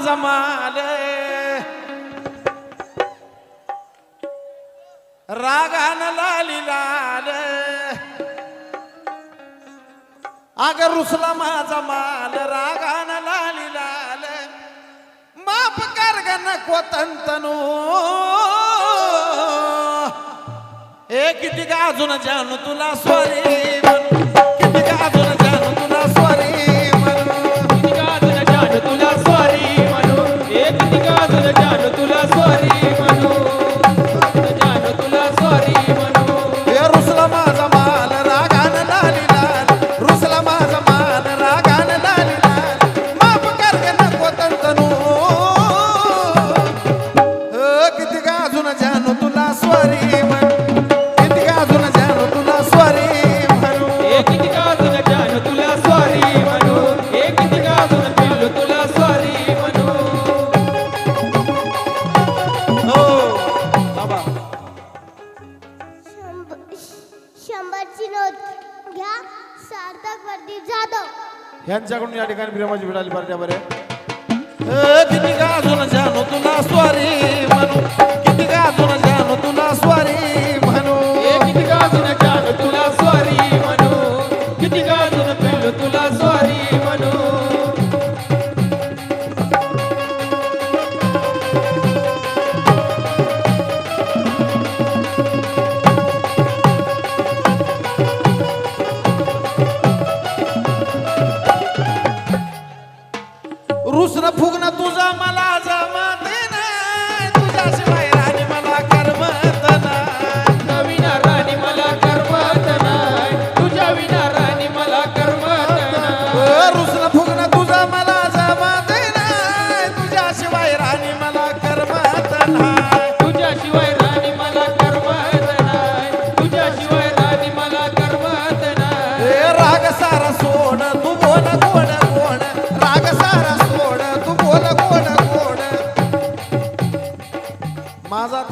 माझा माल रागान लाली लाल। अग रुसला माझा माल रागान लाली लाल। माफ कर ग नको तंतनो। हे किती का अजून जानू तुला स्वारी किती का अजून शंभरची नोट घ्या. सार्थक प्रदीप जाधव. यांच्याकडून या ठिकाणी प्रेमाची भेट आली बरं. बरे तुला स्वारी म्हणून.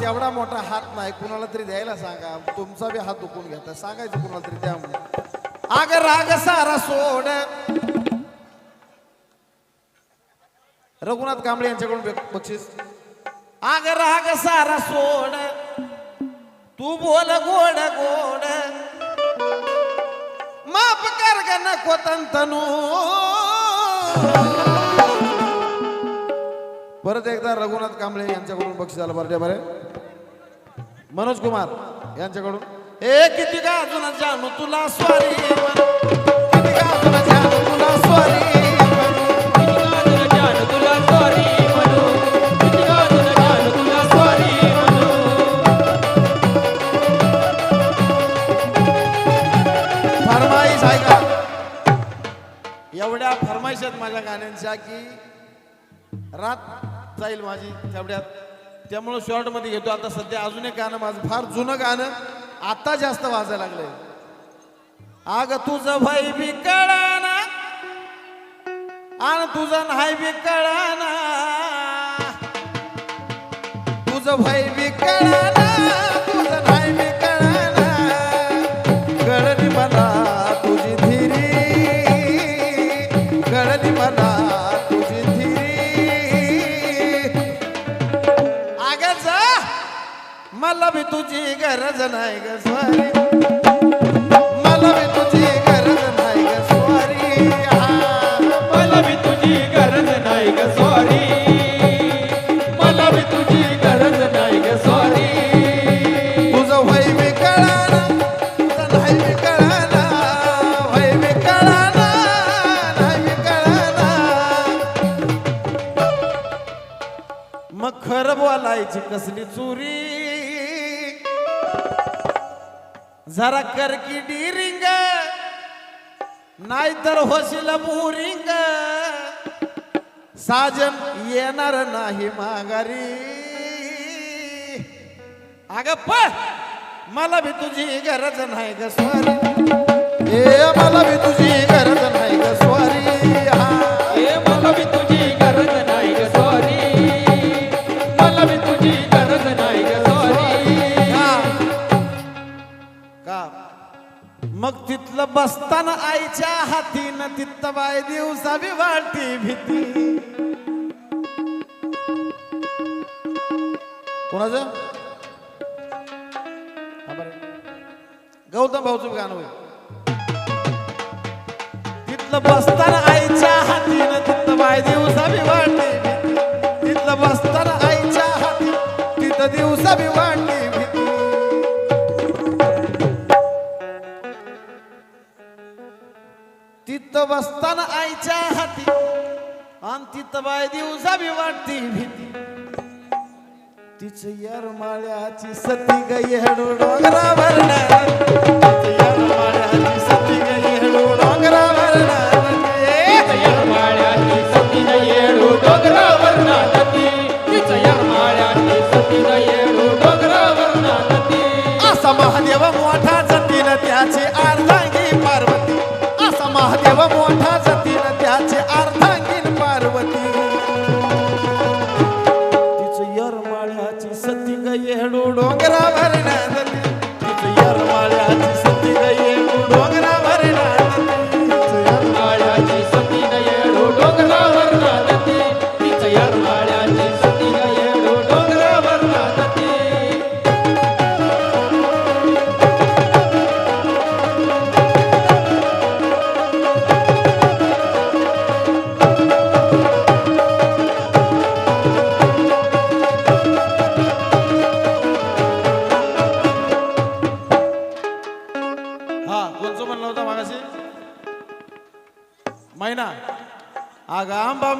तेवढा मोठा हात नाही कुणाला तरी द्यायला सांगा. तुमचा बी हात दुखून घेता सांगायचं कुणाला तरी द्या आग राग सारा सोड. रघुनाथ कांबळे यांच्याकडून बक्षीस. आग राग सारा सोड. तू बोल गोड गोड. माफ कर ग नको तंतनू. परत एकदा रघुनाथ कांबळे यांच्याकडून बक्षीस आलं बरं बरे. मनोज कुमार यांच्याकडून. ए किती का अजून जानू तुला स्वारी किती का अजून जानू तुला स्वारी तुला आहे का एवढ्या फरमाईश आहेत माझ्या गाण्यांच्या की रात जाईल माझी तेवढ्यात. त्यामुळं शॉर्टमध्ये घेतो. आता सध्या अजून एक गाणं माझं फार जुनं गाणं आता जास्त वाजायला लागलंय. आग तुझं भाई बी कळाना. आण तुझं नाही बी कळाना. तुझं भाई बी कळाना. मला बी तुझी गरज नाही ग स्वारी मला बी तुझी जरा कर की डिरिंग नाहीतर होशील बोरिंग साजन येणार नाही माघारी. अग प मला बी तुझी गरज नाही ग स्वारी. ए मला बी तुझी गरज नाही ग स्वारी. हा. ए मला बी तुझी का? मग तिथलं बसताना आईच्या हातीनं तिथं बाय दिवसावी वाढती भीती. कोणाच? गौतम भाऊच गाणं होईल. तिथलं बसताना आईच्या हातीनं तिथं बाय दिवसावी वाढ तिचं माळ्याची सती गई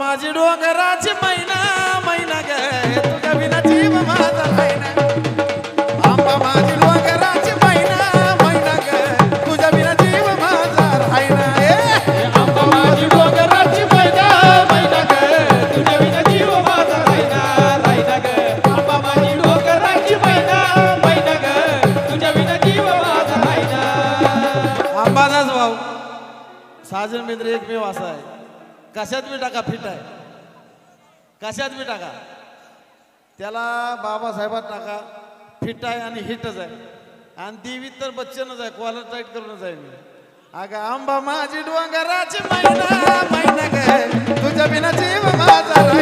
माझी डोंगराची मैना मैना ग. तुझ्या विना जीव माझा मैना आंबा माझी डोंगराची मैना मैना ग. तुझ्या विना जीव माझा राहिना आंबा माझी डोंगराची मैना मैना ग. तुझ्या विना जीव माझा राहिना राहिना ग. आंबा माझी डोंगराची मैना मैना ग. तुझ्या विना जीव माझा राहिना अंबादास भाऊ. साजन मित्र एकमेव असा आहे. कशात बी टाका फिट आहे. कशात बी टाका. त्याला बाबासाहेबात टाका. फिट आहे आणि हिटच आहे. आणि देवीत तर बच्चनच आहे. कॉलर टाईट करूनच आहे मी. अग आंबा माझी डोंगराची मैना मैना ग. तुझ्या बिना जीव माझा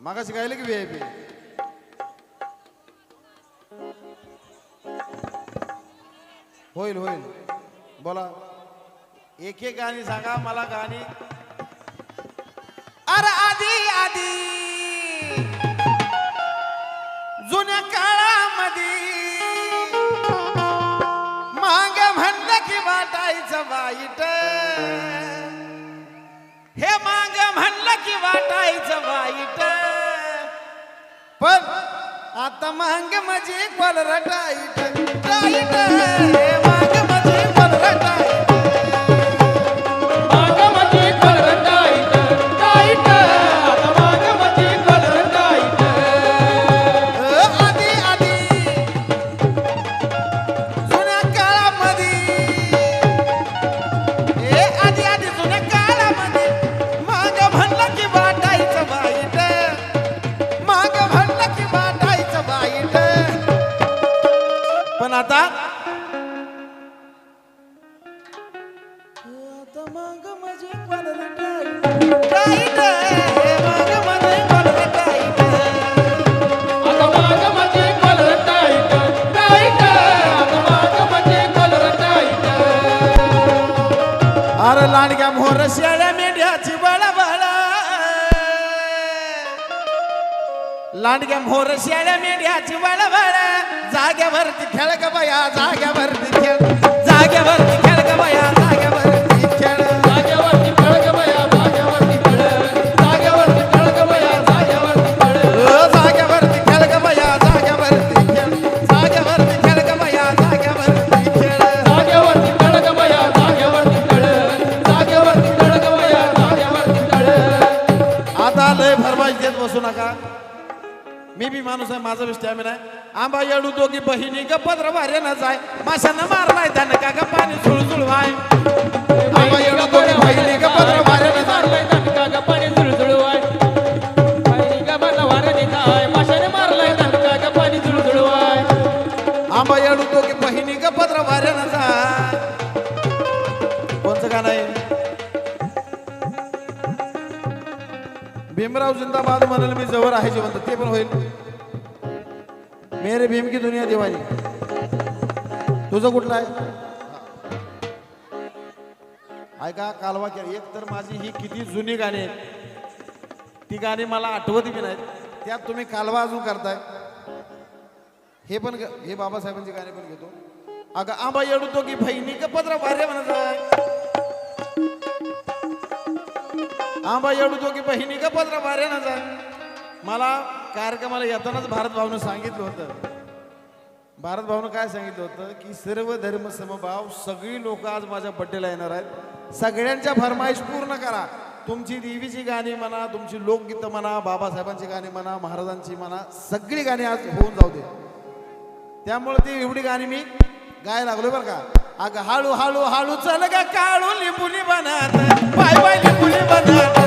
मागाशी गायले की व्ही होईल होईल. बोला. एक एक गाणी सांगा मला गाणी. अरे आधी आधी. जुन्या काळामध्ये माग म्हणलं की वाटायचं वाईट. हे माग म्हणलं की वाटायचं वाईट. पण आता मांग माझी कोल टाईट टाईट अरे लाडक्या मोर शेळ्या मेंढ्याची बळबळ लांडग्या मोर शेळ्या मेंढ्याची बळबळ जाग्यावरती खेळ ग बया जाग्यावरती खेळ जाग्यावरती खेळ ग बया माझा बी स्टॅमिना आहे. आंबा येडू दोघी बहिणी ग पत्र भाऱ्यानं जाय. माशानं मारलाय त्यानं का ग पाणी सुळसुळवाय आंबा येडू दोघी बहिणी ग पत्र भाऱ्यानं जाय मारलाय दणका ग पाणी पाणी ग मला वाऱ्याने जाय. माशाने मारलाय आंबा येडू दोघी बहिणी ग पत्र भाऱ्यानं जाय. कोणचं गाणं आहे? भीमराव जिंदाबाद म्हणाल मी जवळ आहे जिवंत. ते पण होईल. मेरे भीम की दुनिया दिवाळी तुझं कुठलं आहे? ऐका कालवा केला. एक तर माझी ही किती जुनी गाणी आहेत. ती गाणी मला आठवत बी नाहीत. त्यात तुम्ही कालवा अजून करताय. हे पण ग- हे बाबासाहेबांची गाणी पण घेतो. अगं आंबा येडू की भैनी का पत्र भार्य म्हणत आहे. आंबा येडू की बहिणी का पत्र भार्य ना जाय मला कार्यक्रमाला येतानाच भारत भाऊनं सांगितलं होतं. भारत भाऊनं काय सांगितलं होतं की सर्व धर्म समभाव सगळी लोक आज माझ्या बड्डेला येणार आहेत. सगळ्यांच्या फरमाईश पूर्ण करा. तुमची देवीची गाणी म्हणा तुमची लोकगीतं म्हणा बाबासाहेबांची गाणी म्हणा महाराजांची म्हणा सगळी गाणी आज होऊन जाऊ दे. त्यामुळे ती एवढी गाणी मी गाय लागलो बरं का. अग हळू हळू हळू चल का काळू लिंबुली बनात बाय बाय लिंबुली बनत